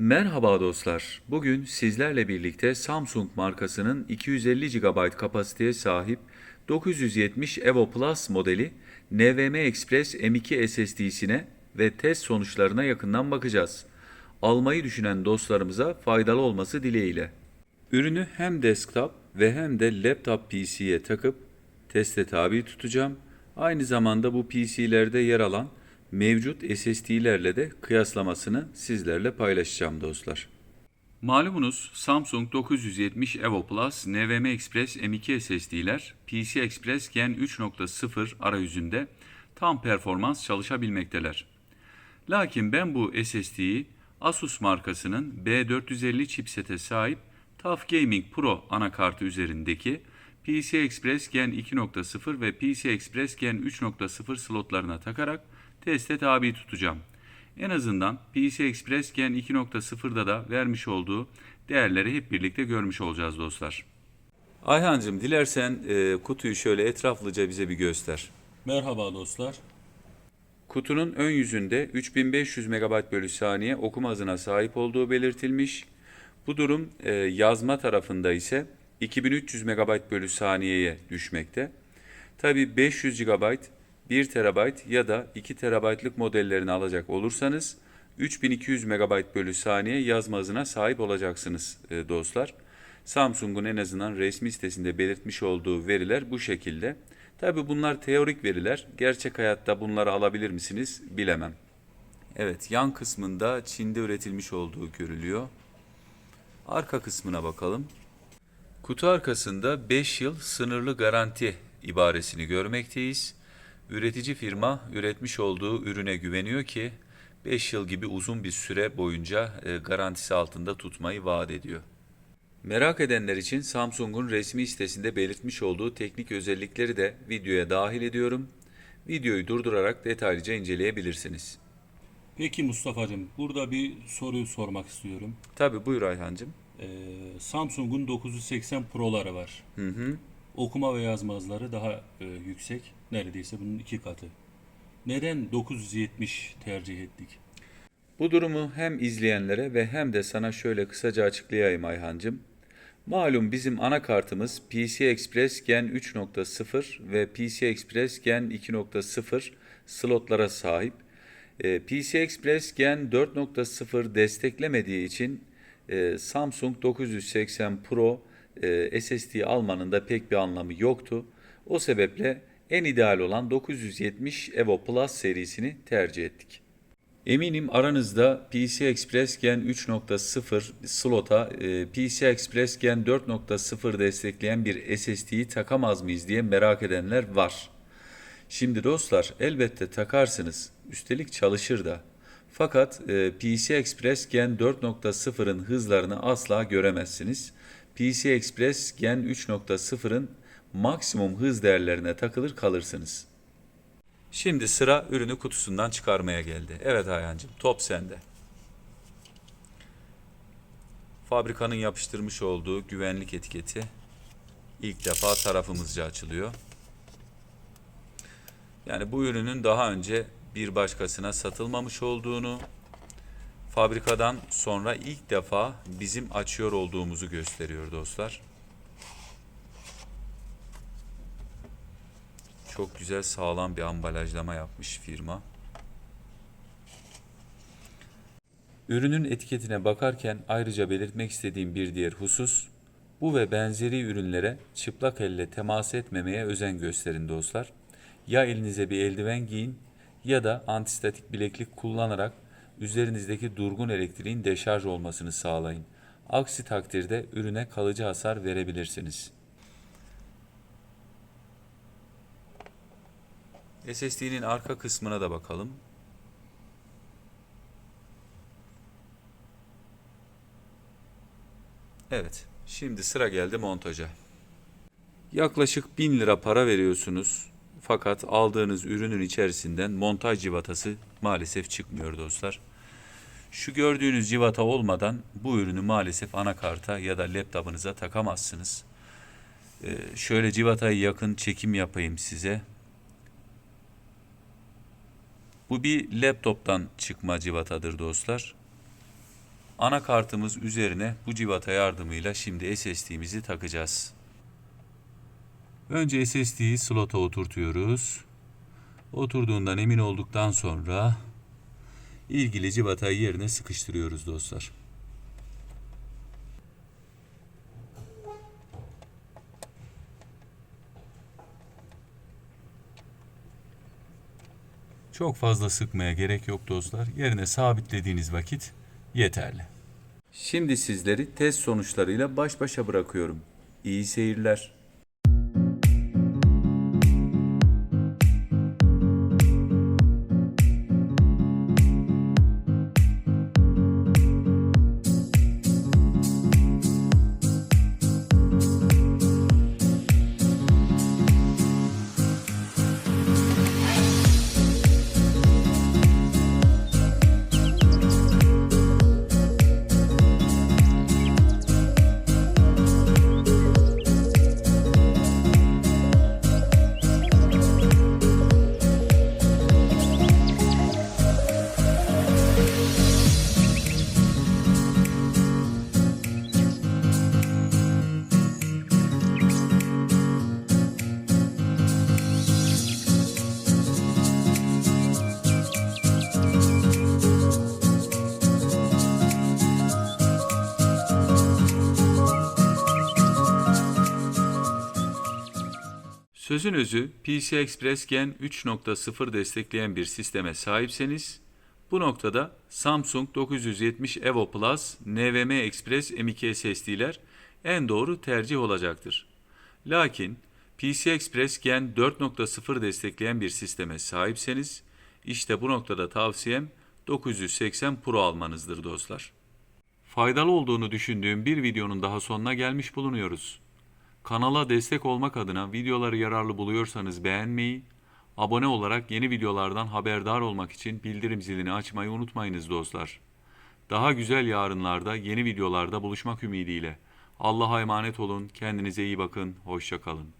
Merhaba dostlar. Bugün sizlerle birlikte Samsung markasının 250 GB kapasiteye sahip 970 Evo Plus modeli NVMe Express M2 SSD'sine ve test sonuçlarına yakından bakacağız. Almayı düşünen dostlarımıza faydalı olması dileğiyle. Ürünü hem desktop ve hem de laptop PC'ye takıp teste tabi tutacağım. Aynı zamanda bu PC'lerde yer alan mevcut SSD'lerle de kıyaslamasını sizlerle paylaşacağım dostlar. Malumunuz Samsung 970 Evo Plus NVMe Express M2 SSD'ler PC Express Gen 3.0 arayüzünde tam performans çalışabilmekteler. Lakin ben bu SSD'yi Asus markasının B450 chipsete sahip TUF Gaming Pro anakartı üzerindeki PC Express Gen 2.0 ve PC Express Gen 3.0 slotlarına takarak teste tabi tutacağım. En azından PC Express Gen 2.0'da da vermiş olduğu değerleri hep birlikte görmüş olacağız dostlar. Ayhancığım dilersen e, kutuyu şöyle etraflıca bize bir göster. Merhaba dostlar. Kutunun ön yüzünde 3500 MB bölü saniye okuma hızına sahip olduğu belirtilmiş. Bu durum e, yazma tarafında ise 2300 MB bölü saniyeye düşmekte. Tabi 500 GB, 1 TB ya da 2 TB'lık modellerini alacak olursanız 3200 MB bölü saniye yazma hızına sahip olacaksınız e, dostlar. Samsung'un en azından resmi sitesinde belirtmiş olduğu veriler bu şekilde. Tabi bunlar teorik veriler. Gerçek hayatta bunları alabilir misiniz bilemem. Evet yan kısmında Çin'de üretilmiş olduğu görülüyor. Arka kısmına bakalım. Kutu arkasında 5 yıl sınırlı garanti ibaresini görmekteyiz. Üretici firma üretmiş olduğu ürüne güveniyor ki 5 yıl gibi uzun bir süre boyunca e, garantisi altında tutmayı vaat ediyor. Merak edenler için Samsung'un resmi sitesinde belirtmiş olduğu teknik özellikleri de videoya dahil ediyorum. Videoyu durdurarak detaylıca inceleyebilirsiniz. Peki Mustafa'cığım burada bir soruyu sormak istiyorum. Tabi buyur Ayhancığım. Ee, Samsung'un 980 Pro'ları var. Hı hı. Okuma ve yazma hızları daha e, yüksek. Neredeyse bunun iki katı. Neden 970 tercih ettik? Bu durumu hem izleyenlere ve hem de sana şöyle kısaca açıklayayım Ayhancığım. Malum bizim anakartımız PC Express Gen 3.0 ve PC Express Gen 2.0 slotlara sahip. Ee, PC Express Gen 4.0 desteklemediği için e, Samsung 980 Pro e, SSD almanın da pek bir anlamı yoktu. O sebeple en ideal olan 970 Evo Plus serisini tercih ettik. Eminim aranızda PC Express Gen 3.0 slota e, PC Express Gen 4.0 destekleyen bir SSD'yi takamaz mıyız diye merak edenler var. Şimdi dostlar elbette takarsınız. Üstelik çalışır da. Fakat e, PC Express Gen 4.0'ın hızlarını asla göremezsiniz. PC Express Gen 3.0'ın maksimum hız değerlerine takılır kalırsınız. Şimdi sıra ürünü kutusundan çıkarmaya geldi. Evet Ayhancığım top sende. Fabrikanın yapıştırmış olduğu güvenlik etiketi ilk defa tarafımızca açılıyor. Yani bu ürünün daha önce bir başkasına satılmamış olduğunu, fabrikadan sonra ilk defa bizim açıyor olduğumuzu gösteriyor dostlar. Çok güzel sağlam bir ambalajlama yapmış firma. Ürünün etiketine bakarken ayrıca belirtmek istediğim bir diğer husus, bu ve benzeri ürünlere çıplak elle temas etmemeye özen gösterin dostlar. Ya elinize bir eldiven giyin ya da antistatik bileklik kullanarak üzerinizdeki durgun elektriğin deşarj olmasını sağlayın. Aksi takdirde ürüne kalıcı hasar verebilirsiniz. SSD'nin arka kısmına da bakalım. Evet, şimdi sıra geldi montaja. Yaklaşık 1000 lira para veriyorsunuz. Fakat aldığınız ürünün içerisinden montaj civatası maalesef çıkmıyor dostlar. Şu gördüğünüz civata olmadan bu ürünü maalesef anakarta ya da laptopunuza takamazsınız. Ee, şöyle civatayı yakın çekim yapayım size. Bu bir laptoptan çıkma civatadır dostlar. Anakartımız üzerine bu civata yardımıyla şimdi SSD'mizi takacağız. Önce SSD'yi slota oturtuyoruz. Oturduğundan emin olduktan sonra ilgili civatayı yerine sıkıştırıyoruz dostlar. Çok fazla sıkmaya gerek yok dostlar. Yerine sabitlediğiniz vakit yeterli. Şimdi sizleri test sonuçlarıyla baş başa bırakıyorum. İyi seyirler. Sözün özü PC Express Gen 3.0 destekleyen bir sisteme sahipseniz bu noktada Samsung 970 Evo Plus NVMe Express M.2 SSD'ler en doğru tercih olacaktır. Lakin PC Express Gen 4.0 destekleyen bir sisteme sahipseniz işte bu noktada tavsiyem 980 Pro almanızdır dostlar. Faydalı olduğunu düşündüğüm bir videonun daha sonuna gelmiş bulunuyoruz. Kanala destek olmak adına videoları yararlı buluyorsanız beğenmeyi, abone olarak yeni videolardan haberdar olmak için bildirim zilini açmayı unutmayınız dostlar. Daha güzel yarınlarda yeni videolarda buluşmak ümidiyle. Allah'a emanet olun, kendinize iyi bakın, hoşça kalın.